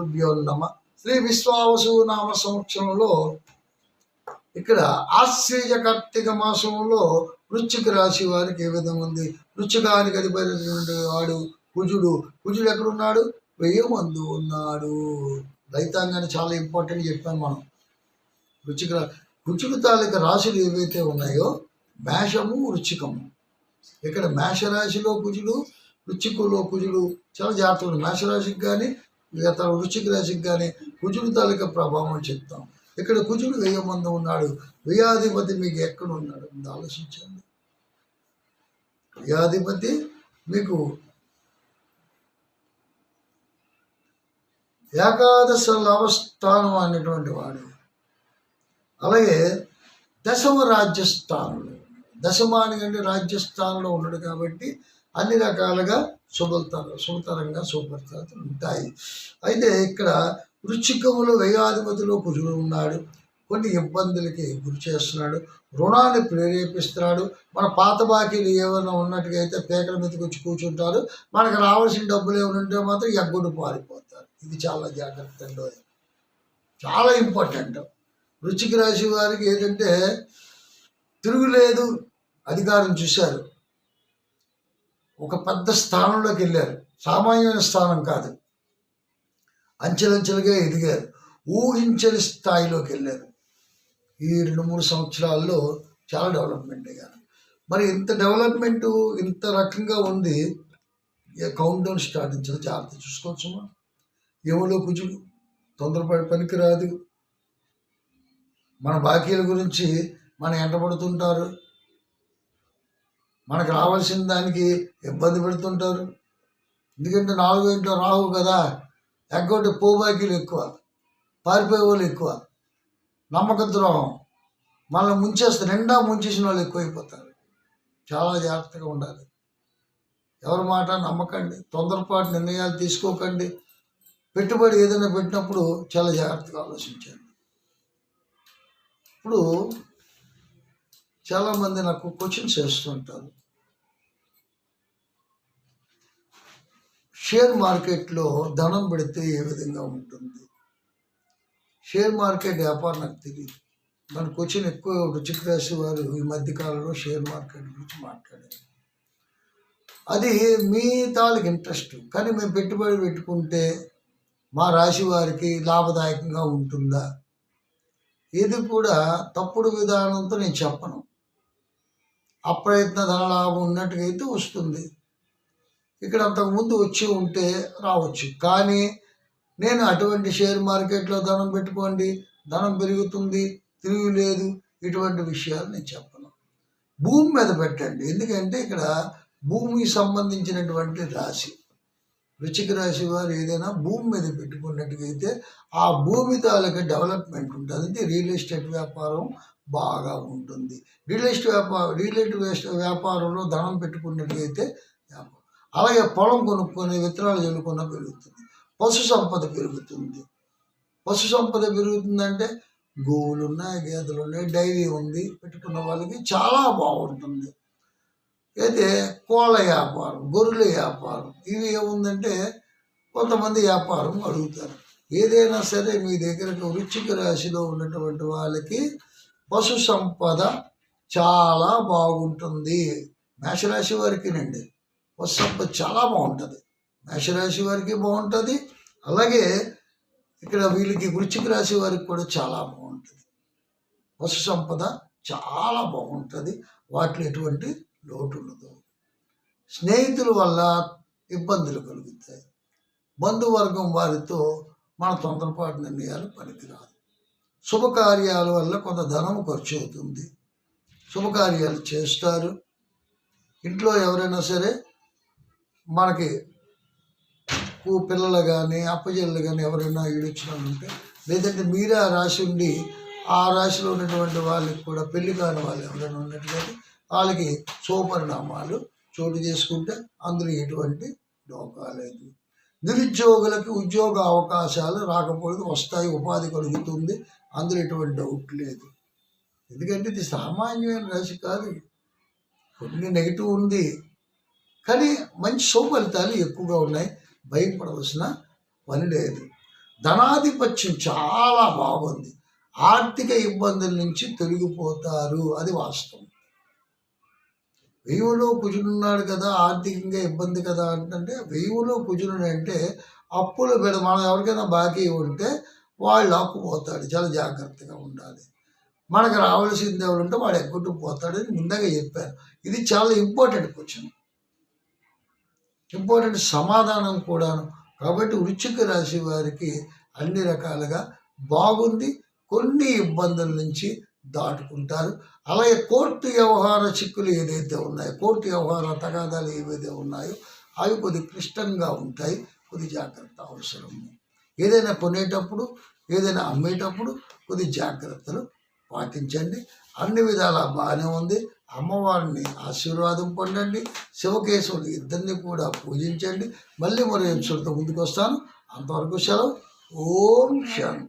గురుభ్యో నమ శ్రీ విశ్వావసు నామ సంవత్సరంలో ఇక్కడ ఆశ్చర్య కార్తీక మాసంలో వృశ్చిక రాశి వారికి ఏ విధంగా ఉంది? వృశ్చికానికి అధిపతి వాడు కుజుడు. కుజుడు ఎక్కడున్నాడు? వెయ్యి మందు ఉన్నాడు. రైతాంగాన్ని చాలా ఇంపార్టెంట్ చెప్పాను మనం. వృచ్చిక వృచ్చిక తాలూకా రాశులు ఏవైతే ఉన్నాయో మేషము వృచ్చికము ఇక్కడ మేషరాశిలో కుజుడు వృచ్చికులో కుజుడు. చాలా జాగ్రత్తలు మేషరాశికి కానీ ఇతర వృశ్చిక రాశికి కానీ కుజుడు తాలూకా ప్రభావం చెప్తాం. ఇక్కడ కుజుడు వెయ్యి మంది ఉన్నాడు. వ్యయాధిపతి మీకు ఎక్కడ ఉన్నాడు? ఆలోచించండి. వ్యయాధిపతి మీకు ఏకాదశ లవస్థానం అనేటువంటి వాడు. అలాగే దశమ రాజ్యస్థానంలో దశమానికంటే రాజ్యస్థానంలో ఉన్నాడు కాబట్టి అన్ని రకాలుగా శుభతర శుభతరంగా శుభపడతాలు ఉంటాయి. అయితే ఇక్కడ వృచ్చికములో వ్యయాధిపతిలో కుజుడు ఉన్నాడు. కొన్ని ఇబ్బందులకి గురి చేస్తున్నాడు. రుణాన్ని ప్రేరేపిస్తున్నాడు. మన పాత బాకీలు ఏమైనా ఉన్నట్టుగా అయితే పేకల మీదకి వచ్చి కూర్చుంటారు. మనకు రావాల్సిన డబ్బులు ఏమైనా ఉంటే మాత్రం ఎగ్గుడు పారిపోతారు. ఇది చాలా జాగ్రత్త చాలా ఇంపార్టెంట్. వృచ్చిక రాశి వారికి ఏంటంటే తిరుగులేదు. అధికారం చూశారు. ఒక పెద్ద స్థానంలోకి వెళ్ళారు. సామాన్యమైన స్థానం కాదు. అంచెలంచెలుగా ఎదిగారు. ఊహించని స్థాయిలోకి వెళ్ళారు. ఈ రెండు మూడు సంవత్సరాల్లో చాలా డెవలప్మెంట్ అయ్యారు. మరి ఇంత డెవలప్మెంట్ ఇంత రకంగా ఉంది. కౌంట్ డౌన్ స్టార్ట్ ఇచ్చారు జాగ్రత్త చూసుకోవచ్చుమా ఏమలో కుజుడు? తొందరపడి పనికిరాదు. మన బాకీల గురించి మన ఎంటబడుతుంటారు మనకు రావాల్సిన దానికి ఇబ్బంది పెడుతుంటారు. ఎందుకంటే నాలుగు ఇంట్లో రావు కదా ఎగ్గొట్టి పోబాకీలు ఎక్కువ పారిపోయే వాళ్ళు ఎక్కువ నమ్మక ద్రోహం మనల్ని ముంచేస్తే నిండా ముంచేసిన వాళ్ళు ఎక్కువైపోతారు. చాలా జాగ్రత్తగా ఉండాలి. ఎవరి మాట నమ్మకండి తొందరపాటు నిర్ణయాలు తీసుకోకండి. పెట్టుబడి ఏదైనా పెట్టినప్పుడు చాలా జాగ్రత్తగా ఆలోచించండి. ఇప్పుడు చాలామంది నాకు క్వశ్చన్స్ వేస్తుంటారు షేర్ మార్కెట్లో ధనం పెడితే ఏ విధంగా ఉంటుంది? షేర్ మార్కెట్ వ్యాపారం నాకు తెలియదు మనకు వచ్చిన ఎక్కువ రుచిక రాశి వారు ఈ మధ్యకాలంలో షేర్ మార్కెట్ గురించి మాట్లాడారు. అది మీ తాలూకు ఇంట్రెస్ట్. కానీ మేము పెట్టుబడి పెట్టుకుంటే మా రాశి వారికి లాభదాయకంగా ఉంటుందా? ఇది కూడా తప్పుడు విధానంతో నేను చెప్పను. అప్రయత్న ధన లాభం ఉన్నట్టుగా అయితే వస్తుంది. ఇక్కడ అంతకుముందు వచ్చి ఉంటే రావచ్చు. కానీ నేను అటువంటి షేర్ మార్కెట్లో ధనం పెట్టుకోండి ధనం పెరుగుతుంది తిరిగి లేదు ఇటువంటి విషయాలు నేను చెప్పను. భూమి మీద పెట్టండి. ఎందుకంటే ఇక్కడ భూమికి సంబంధించినటువంటి రాశి. వృచ్చిక రాశి వారు ఏదైనా భూమి మీద పెట్టుకున్నట్టుగైతే ఆ భూమి తాలూకా డెవలప్మెంట్ ఉంటుంది. అంటే రియల్ ఎస్టేట్ వ్యాపారం బాగా ఉంటుంది. రియల్ ఎస్టేట్ వ్యాపారం రియల్ ఎస్టేట్ వ్యాపారంలో ధనం పెట్టుకున్నట్టుగైతే అలాగే పొలం కొనుక్కొని విత్తనాలు చల్లుకున్న పెరుగుతుంది. పశు సంపద పెరుగుతుంది. పశు సంపద పెరుగుతుందంటే గోవులు ఉన్నాయి గేదెలు ఉన్నాయి డైరీ ఉంది పెట్టుకున్న వాళ్ళకి చాలా బాగుంటుంది. అయితే కోళ్ళ వ్యాపారం గొర్రెల వ్యాపారం ఇవి ఏముందంటే కొంతమంది వ్యాపారం అడుగుతారు. ఏదైనా సరే మీ దగ్గర వృచ్చిక రాశిలో ఉన్నటువంటి వాళ్ళకి పశు సంపద చాలా బాగుంటుంది. మేషరాశి వారికినండి. సంపద చాలా బాగుంటుంది. మేషరాశి వారికి బాగుంటుంది. అలాగే ఇక్కడ వీళ్ళకి వృశ్చిక రాశి వారికి కూడా చాలా బాగుంటుంది. పశు సంపద చాలా బాగుంటుంది. వాటిలో ఎటువంటి లోటు ఉండదు. స్నేహితుల వల్ల ఇబ్బందులు కలుగుతాయి. బంధువర్గం వారితో మన తొందరపాటు నిర్ణయాలు పనికిరాదు. శుభకార్యాల వల్ల కొంత ధనం ఖర్చు అవుతుంది. శుభకార్యాలు చేస్తారు. ఇంట్లో ఎవరైనా సరే మనకి పిల్లలు కానీ అప్పచెల్లెలు కానీ ఎవరైనా ఈడొచ్చినారంటే లేదంటే మీరే ఆ రాశి ఉండి ఆ రాశిలో ఉన్నటువంటి వాళ్ళకి కూడా పెళ్ళి కాని వాళ్ళు ఎవరైనా ఉన్నట్లయితే వాళ్ళకి శుభపరిణామాలు చోటు చేసుకుంటే అందులో ఎటువంటి డోకా లేదు. నిరుద్యోగులకు ఉద్యోగ అవకాశాలు రాకపోతే వస్తాయి ఉపాధి కలుగుతుంది అందులో ఎటువంటి డౌట్ లేదు. ఎందుకంటే ఇది సామాన్యమైన రాశి కాదు. కొన్ని నెగిటివ్ ఉంది. కానీ మంచి శుభఫలితాలు ఎక్కువగా ఉన్నాయి. భయపడవలసిన పని లేదు. ధనాధిపత్యం చాలా బాగుంది. ఆర్థిక ఇబ్బందుల నుంచి తొలగిపోతారు అది వాస్తవం. వెయ్యిలో కుజుడున్నాడు కదా ఆర్థికంగా ఇబ్బంది కదా అంటే వెయ్యిలో కుజుడు అంటే అప్పులు పెడ మనం ఎవరికైనా బాకీ ఉంటే వాళ్ళు అప్పుపోతాడు చాలా జాగ్రత్తగా ఉండాలి. మనకు రావాల్సింది ఎవరుంటే వాడు ఎక్కడికి పోతాడని ముందుగా చెప్పారు. ఇది చాలా ఇంపార్టెంట్ క్వశ్చన్. ఇంపార్టెంట్ సమాధానం కూడాను. కాబట్టి వృచ్చిక రాశి వారికి అన్ని రకాలుగా బాగుంది కొన్ని ఇబ్బందుల నుంచి దాటుకుంటారు. అలాగే కోర్టు వ్యవహార చిక్కులు ఏదైతే ఉన్నాయో కోర్టు వ్యవహార తగాదాలు ఏవైతే ఉన్నాయో అవి కొద్ది క్లిష్టంగా ఉంటాయి. కొద్ది జాగ్రత్త అవసరం. ఏదైనా కొనేటప్పుడు ఏదైనా అమ్మేటప్పుడు కొద్ది జాగ్రత్తలు పాటించండి. అన్ని విధాలా బాగానే ఉంది. అమ్మవారిని ఆశీర్వాదం పొందండి శివకేశవులు ఇద్దరిని కూడా పూజించండి. మళ్ళీ మరో ఎపిసోడ్తో ముందుకు వస్తాను అంతవరకు సెలవు. ఓం శాంతి